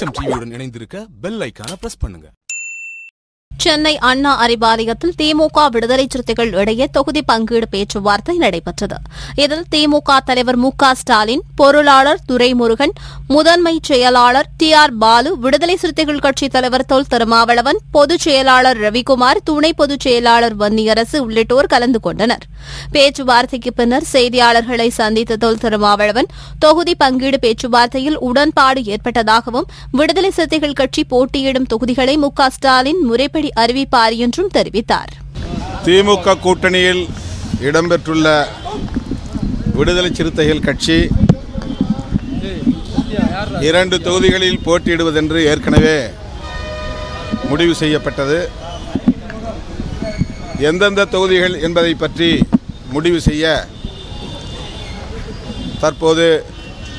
வெளிச்சம் டிவியுடன் இணைந்திருக்க பெல் ஐக்கான பிரஸ் பண்ணுங்க. சென்னை அண்ணா அறிவாலயத்தில் திமுக விடுதலை சிறுத்தைகள் இடையே தொகுதி பங்கீடு பேச்சுவார்த்தை நடைபெற்றது. இதில் திமுக தலைவர் மு க ஸ்டாலின் பொருளாளர் துரைமுருகன் முதன்மை செயலாளர் டி ஆர் பாலு விடுதலை சிறுத்தைகள் கட்சித் தலைவர் தொல் திருமாவளவன் பொதுச் செயலாளர் ரவிக்குமார் துணை பொதுச் செயலாளர் வன்னியரசு உள்ளிட்டோர் கலந்து கொண்டனர். பேச்சுவார்த்தைக்கு பின்னர் செய்தியாளர்களை சந்தித்த தொல் திருமாவளவன் தொகுதி பங்கீடு பேச்சுவார்த்தையில் உடன்பாடு ஏற்பட்டதாகவும் விடுதலை சிறுத்தைகள் கட்சி போட்டியிடும் தொகுதிகளை மு ஸ்டாலின் முறைப்படி அறிவிப்பார் என்றும் தெரிவித்தார். திமுக கூட்டணியில் இடம்பெற்றுள்ள விடுதலை சிறுத்தைகள் கட்சி இரண்டு தொகுதிகளில் போட்டியிடுவதென்று ஏற்கனவே முடிவு செய்யப்பட்டது. எந்தெந்த தொகுதிகள் என்பதை பற்றி முடிவு செய்ய தற்போது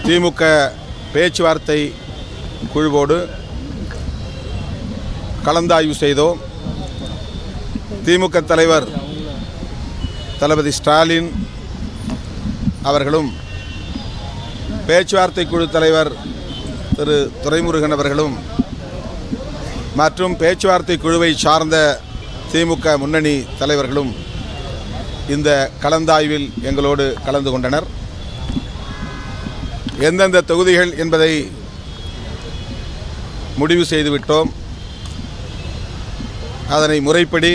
திமுக பேச்சுவார்த்தை குழுவோடு கலந்தாய்வு செய்தோம். திமுக தலைவர் தளபதி ஸ்டாலின் அவர்களும் பேச்சுவார்த்தை குழு தலைவர் திரு துரைமுருகன் அவர்களும் மற்றும் பேச்சுவார்த்தை குழுவை சார்ந்த திமுக முன்னணி தலைவர்களும் இந்த கலந்தாய்வில் எங்களோடு கலந்து கொண்டனர். எந்தெந்த தொகுதிகள் என்பதை முடிவு செய்துவிட்டோம். அதனை முறைப்படி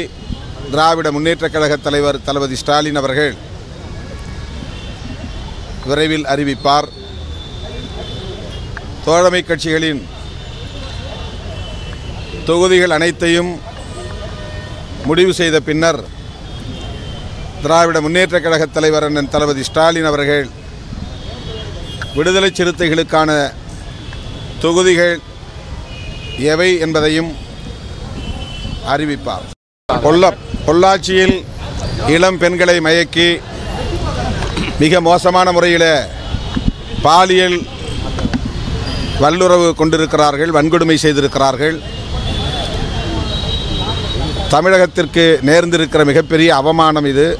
திராவிட முன்னேற்றக் கழக தலைவர் தளபதி ஸ்டாலின் அவர்கள் விரைவில் அறிவிப்பார். தோழமை கட்சிகளின் தொகுதிகள் அனைத்தையும் முடிவு செய்த பின்னர் திராவிட முன்னேற்றக் கழக தலைவர் அண்ணன் தளபதி ஸ்டாலின் அவர்கள் விடுதலை சிறுத்தைகளுக்கான தொகுதிகள் எவை என்பதையும் அறிவிப்பார். கொல்லம். பொள்ளாச்சியில் இளம் பெண்களை மயக்கி மிக மோசமான முறையில் பாலியல் வல்லுறவு கொண்டிருக்கிறார்கள் வன்கொடுமை செய்திருக்கிறார்கள். தமிழகத்திற்கு நேர்ந்திருக்கிற மிகப்பெரிய அவமானம் இது.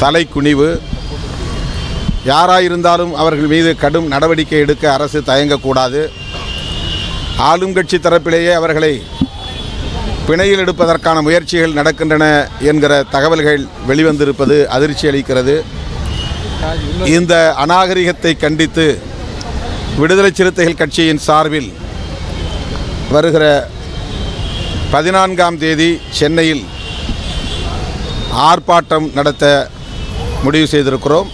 தலைக்குனிவு. யாராயிருந்தாலும் அவர்கள் மீது கடும் நடவடிக்கை எடுக்க அரசு தயங்கக்கூடாது. ஆளும் கட்சி தரப்பிலேயே அவர்களை பிணையில் எடுப்பதற்கான முயற்சிகள் நடக்கின்றன என்கிற தகவல்கள் வெளிவந்திருப்பது அதிர்ச்சி அளிக்கிறது. இந்த அநாகரிகத்தை கண்டித்து விடுதலை சிறுத்தைகள் கட்சியின் சார்பில் வருகிற பதினான்காம் தேதி சென்னையில் ஆர்ப்பாட்டம் நடத்த முடிவு செய்திருக்கிறோம்.